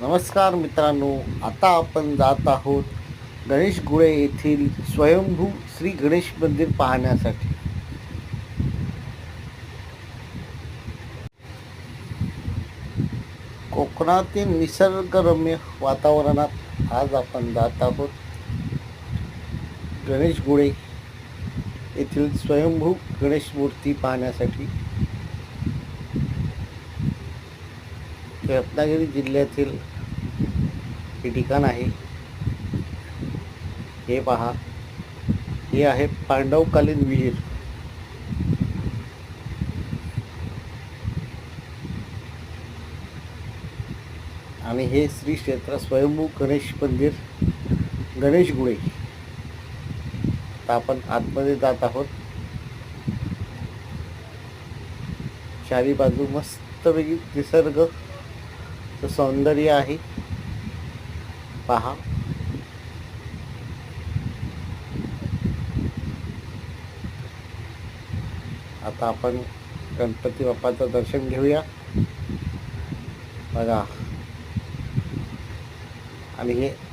नमस्कार मित्रांनो आता आपण जात आहोत गणेश गुळे येथील स्वयंभू श्री गणेश मंदिर पाहण्यासाठी. कोकणातील निसर्गरम्य वातावरणात आज आपण जात आहोत गणेश गुळे येथील स्वयंभू गणेश मूर्ती पाहण्यासाठी. रत्नागिरी जिल्ह्यातील हे ठिकाण आहे. हे पहा. हे आहे पांडवकालीन विहीर. आणि हे श्री क्षेत्र स्वयंभू गणेश मंदिर गणेश गुळे आता आपण आतमध्ये जात आहोत. चारी बाजू मस्तपैकी निसर्ग सौंदर्य आहे. पहा. आता आपण गणपती बाप्पाचं दर्शन घेऊया. बघा. आणि हे